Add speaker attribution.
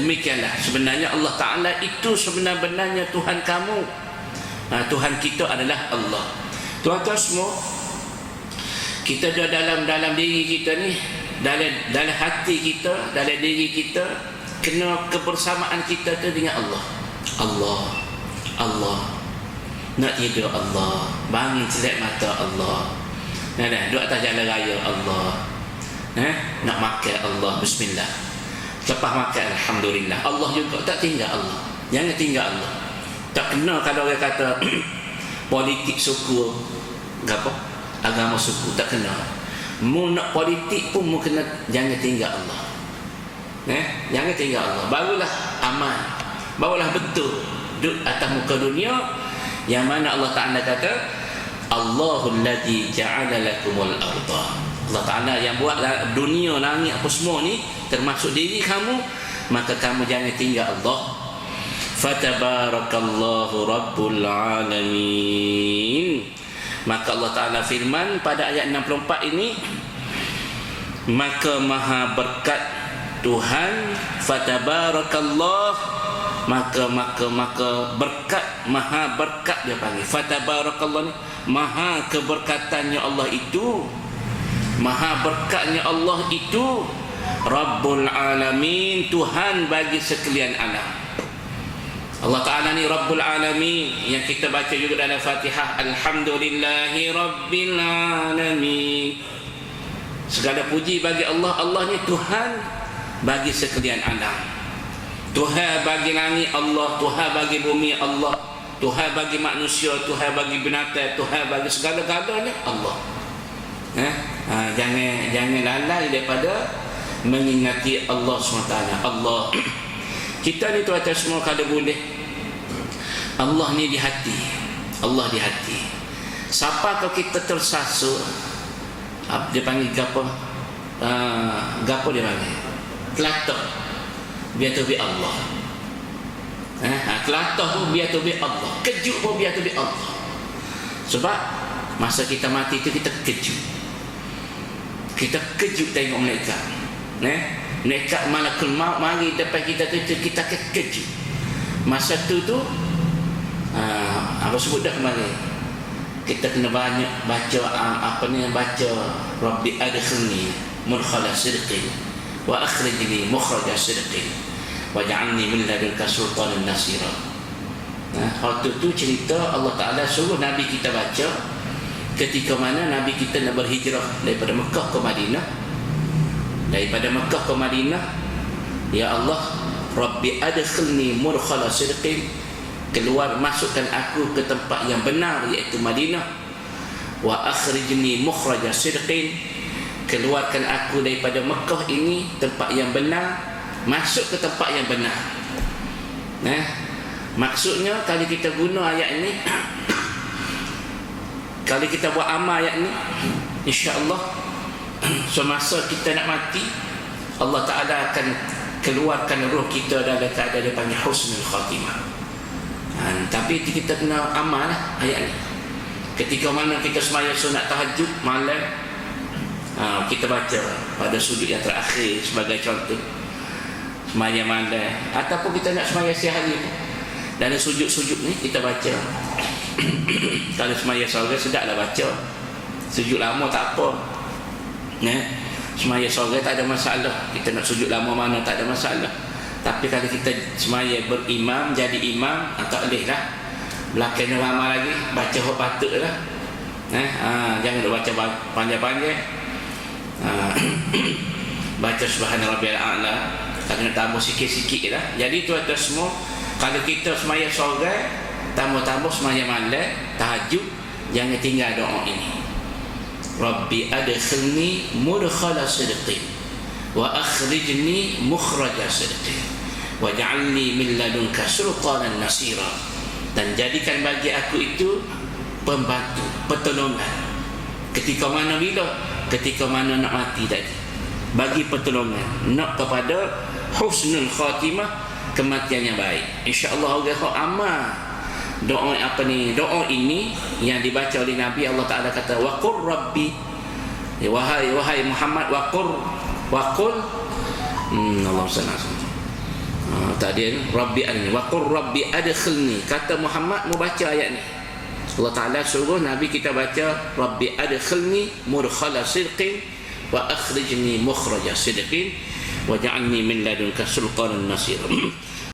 Speaker 1: demikianlah. Sebenarnya Allah Ta'ala itu sebenar-benarnya Tuhan kamu. Ha, Tuhan kita adalah Allah. Tuan-tuan semua kita ada dalam dalam diri kita ni dalam dalam hati kita dalam diri kita kena kebersamaan kita tu dengan Allah. Allah Allah. Nak tidur Allah. Bangun selek mata Allah. Nah, nah, duduk atas jalan raya Allah. Eh? nak makan Allah. Bismillah lepas makan Alhamdulillah. Allah juga. Tak tinggal Allah. Jangan tinggal Allah. Tak kena kalau orang kata politik suku. Apa agama suku. Tak kena mu nak politik pun mu kena jangan tinggal Allah. Eh? jangan tinggal Allah. Barulah aman. Barulah betul. Duduk atas muka dunia yang mana Allah Ta'ala kata Allahul ladhi ja'ala lakumul arda Allah Ta'ala yang buat dunia langit apa semua ni termasuk diri kamu maka kamu jangan tinggal Allah. Fatabarakallahu rabbul alamin. Maka Allah Ta'ala firman pada ayat 64 ini maka maha berkat Tuhan fatabarakallah maka maka maka berkat maha berkat dia panggil. Fatabarakallah ni maha keberkatannya Allah itu maha berkatnya Allah itu Rabbul Alamin Tuhan bagi sekalian alam. Allah Ta'ala ni Rabbul Alamin yang kita baca juga dalam Fatihah Alhamdulillahi Rabbil Alamin. Segala puji bagi Allah Allah ni Tuhan bagi sekalian alam. Tuhan bagi langit Allah. Tuhan bagi bumi Allah. Tuhan bagi manusia Tuhan bagi binatang Tuhan bagi segala-galanya Allah eh? ha, jangan jangan lalai daripada mengingati Allah SWT. Allah. Kita ni tuan-tuan semua kalau boleh. Allah ni di hati. Allah di hati. Siapa kalau kita tersasut dia panggil gapo? Uh, gapo dia panggil? Telatah biar tu bi Allah. Eh? Ha, telatah pun biar tu bi Allah. Kejut pun biar tu bi Allah. Sebab masa kita mati tu kita kejut kita kejut tengok mereka eh Nekat malakul maut mari depan kita tu kita kekejut. Masa tu tu uh, apa sebut dah kemarin. Kita kena banyak baca uh, apa ni baca Rabbi adkhilni mudkhala sidqin wa akhrijni mukhraja sidqin waj'alni min ladunka sultanan nasira. Nah, waktu tu cerita Allah Taala suruh Nabi kita baca ketika mana Nabi kita nak berhijrah daripada Mekah ke Madinah. Daripada Mekah ke Madinah ya Allah Rabbi adkhilni murkhala sidqin. Keluar masukkan aku ke tempat yang benar iaitu Madinah. Wa akhrijni mukhraja sidqin. Keluarkan aku daripada Mekah ini tempat yang benar masuk ke tempat yang benar. Nah maksudnya kalau kita guna ayat ini kalau kita buat amal ayat ini insya-Allah semasa kita nak mati Allah Ta'ala akan keluarkan roh kita dalam keadaan dia panggil husnul khatimah. Ha, tapi kita kena amal lah ayat ni. Ketika mana kita semaya sunat tahajud malam ha, kita baca pada sudut yang terakhir sebagai contoh. Semaya malam ataupun kita nak semaya siang hari dalam sujud-sujud ni kita baca. Kalau semaya sore sedaplah baca. Sujud lama tak apa. Ya semaya sore tak ada masalah. Kita nak sujud lama mana tak ada masalah. Tapi kalau kita semaya berimam jadi imam ah, tak boleh lah. Belakang lama lagi baca hok patut lah. Eh? ha, jangan baca panjang-panjang. Ha, baca subhanallah rabbiyal a'la. Tak kena tambah sikit-sikit lah. Jadi tuan-tuan semua kalau kita semaya sore tambah-tambah semaya malam tahajud jangan tinggal doa ini. Rabbi adkhilni mudkhala sidqin wa akhrijni mukhraja sidqin waj'alni min ladunka sultanan nasira. Dan jadikan bagi aku itu pembantu pertolongan. Ketika mana bila ketika mana nak mati tadi. Bagi pertolongan nak kepada husnul khatimah kematian yang baik. Insyaallah Allah amal doa apa ni? Doa ini yang dibaca oleh Nabi Allah Taala kata waqur rabbi. Ya, wahai wahai Muhammad waqur waqul. Hmm, Allah sana tak dia ni. Rabbi adni wa qur Rabbi adkhilni. Kata Muhammad mau baca ayat ni. Allah Ta'ala suruh Nabi kita baca Rabbi adkhilni murkhala sidqin wa akhrijni mukhraja sidqin wa ja'alni min ladunka sultanan nasir